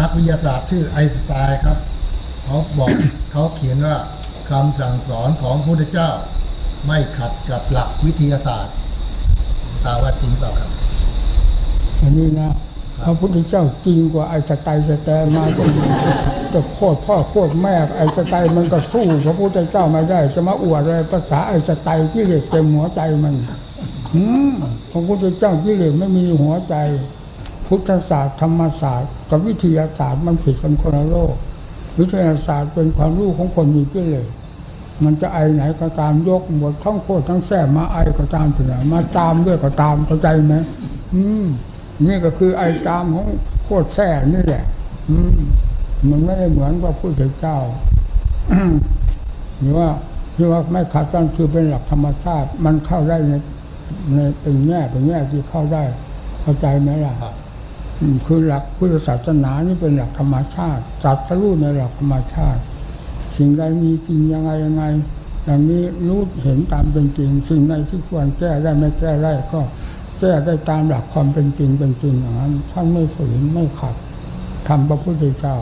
นักวิทยาศาสตร์ชื่อไอน์สไตน์ครับ เขาบอกเขาเขียนว่าคำสั่งสอนของพระพุทธเจ้า ไม่ขัดกับหลักวิทยาศาสตร์ตาว่าจริงเปล่าครับ อันนี้นะพระพุทธเจ้าจริงกว่าไอ้สไตล์สแตนมาก็จะโคตรพ่อโคตรแม่ไอ้สไตล์มันก็สู้พระพุทธเจ้าไม่ได้ จะมาอวดอะไรภาษาไอ้สไตล์ที่เหลือเต็มหัวใจมันอืมพระพุทธเจ้าที่เหลือไม่มีหัวใจ พุทธศาสตร์ธรรมศาสตร์กับวิทยาศาสตร์มันผิดกันคนละโลก วิทยาศาสตร์เป็นความรู้ของคนมีกิเลสมันจะไอไหนก็ตามยกหมดทั้งโคตรทั้งแส่มาไอก็ตามถึงมาตามด้วยก็ตามเข้าใจไหมอืมนี่ก็คือไอตามของโคตรแส่นี่แหละ อืมมันไม่ได้เหมือนกับผู้เสียเจ้าหรือว่าที่ว่าไม่ขาดกันคือเป็นหลักธรรมชาติ มันเข้าได้ในในเป็นแง่เป็นแง่ที่เข้าได้ เข้าใจไหมล่ะ คือหลักพุทธศาสนานี่เป็นหลักธรรมชาติจัดสรู้ในหลักธรรมชาติ สิ่งใดมีจริงยังไงยังไงอย่างนี้รู้เห็นตามเป็นจริง สิ่งใดที่ควรแก้ได้ไม่แก้ได้ก็แก้ได้ตามหลักความเป็นจริงเป็นจริงอย่างนั้นท่านไม่ฝืนไม่ขัดทำพระพุทธเจ้า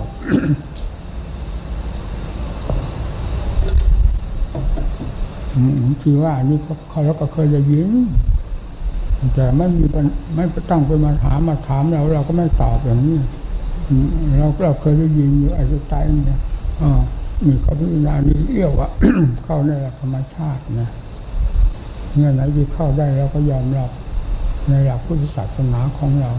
ที่ว่านี่เขาแล้วก็เคยได้ยิน แต่ไม่มีไม่ตั้งไปมาถามมาถามเราเราก็ไม่ตอบอย่างนี้ เราเราเคยได้ยินอยู่ไอ้สไตล์เนี่ยอ่ามีเขาพิจารณามีเอี้ยวอะเข้าในหลักธรรมชาตินะเงื่อนไหนที่เข้าได้เราก็ยอมรับในหลักพุทธศาสนาของเรา